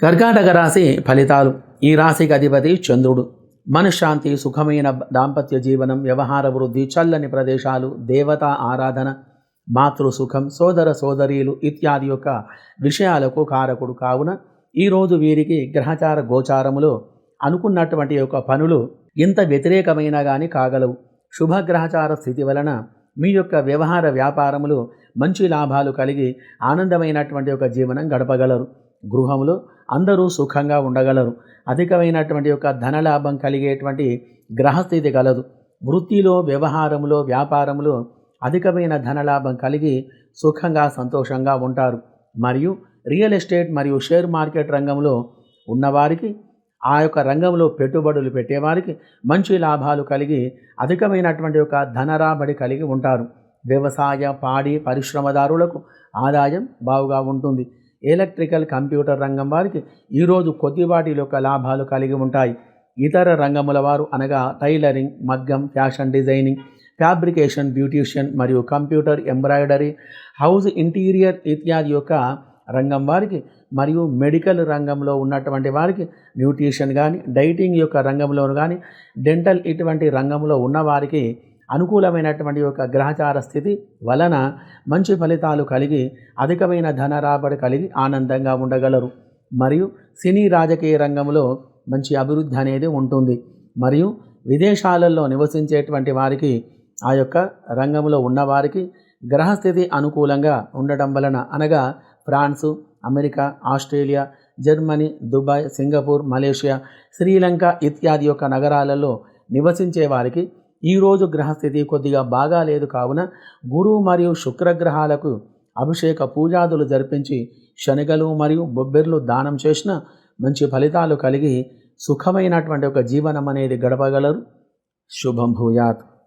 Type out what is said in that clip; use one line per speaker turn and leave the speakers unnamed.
కర్కాటక రాశి ఫలితాలు. ఈ రాశికి అధిపతి చంద్రుడు. మనశ్శాంతి సుఖమైన దాంపత్య జీవనం వ్యవహార వృద్ధి చల్లని ప్రదేశాలు దేవతా ఆరాధన మాతృ సుఖం సోదర సోదరీలు ఇత్యాది యొక్క విషయాలకు కారకుడు కావున ఈరోజు వీరికి గ్రహచార గోచారములో అనుకున్నటువంటి యొక్క పనులు ఇంత వ్యతిరేకమైన కానీ కాగలవు. శుభగ్రహచార స్థితి వలన మీ యొక్క వ్యవహార వ్యాపారములు మంచి లాభాలు కలిగి ఆనందమైనటువంటి ఒక జీవనం గడపగలరు. గృహములో అందరూ సుఖంగా ఉండగలరు. అధికమైనటువంటి యొక్క ధనలాభం కలిగేటువంటి గ్రహస్థితి కలదు. వృత్తిలో వ్యవహారంలో వ్యాపారంలో అధికమైన ధనలాభం కలిగి సుఖంగా సంతోషంగా ఉంటారు. మరియు రియల్ ఎస్టేట్ మరియు షేర్ మార్కెట్ రంగంలో ఉన్నవారికి ఆ యొక్క రంగంలో పెట్టుబడులు పెట్టేవారికి మంచి లాభాలు కలిగి అధికమైనటువంటి ఒక ధనరాబడి కలిగి ఉంటారు. వ్యవసాయ పాడి పరిశ్రమదారులకు ఆదాయం బావుగా ఉంటుంది. ఎలక్ట్రికల్ కంప్యూటర్ రంగం వారికి ఈరోజు కొద్దిపాటి యొక్క లాభాలు కలిగి ఉంటాయి. ఇతర రంగముల వారు అనగా టైలరింగ్ మగ్గం ఫ్యాషన్ డిజైనింగ్ ఫ్యాబ్రికేషన్ బ్యూటీషియన్ మరియు కంప్యూటర్ ఎంబ్రాయిడరీ హౌస్ ఇంటీరియర్ ఇత్యాది యొక్క రంగం వారికి మరియు మెడికల్ రంగంలో ఉన్నటువంటి వారికి న్యూట్రిషన్ కానీ డైటింగ్ యొక్క రంగంలో కానీ డెంటల్ ఇటువంటి రంగంలో ఉన్నవారికి అనుకూలమైనటువంటి యొక్క గ్రహచార స్థితి వలన మంచి ఫలితాలు కలిగి అధికమైన ధన రాబడి కలిగి ఆనందంగా ఉండగలరు. మరియు సినీ రాజకీయ రంగంలో మంచి అభివృద్ధి అనేది ఉంటుంది. మరియు విదేశాలలో నివసించేటువంటి వారికి ఆ యొక్క రంగంలో ఉన్నవారికి గ్రహస్థితి అనుకూలంగా ఉండటం వలన అనగా France America Australia Germany Dubai Singapore Malaysia Sri Lanka ఇత్యాది యొక్క నగరాలలో నివసించే వారికి ఈరోజు గ్రహస్థితి కొద్దిగా బాగా లేదు కావున గురువు మరియు శుక్రగ్రహాలకు అభిషేక పూజాదులు జరిపించి శనగలు మరియు బొబ్బెర్లు దానం చేసిన మంచి ఫలితాలు కలిగి సుఖమైనటువంటి ఒక జీవనం అనేది గడపగలరు. శుభం భూయాత్.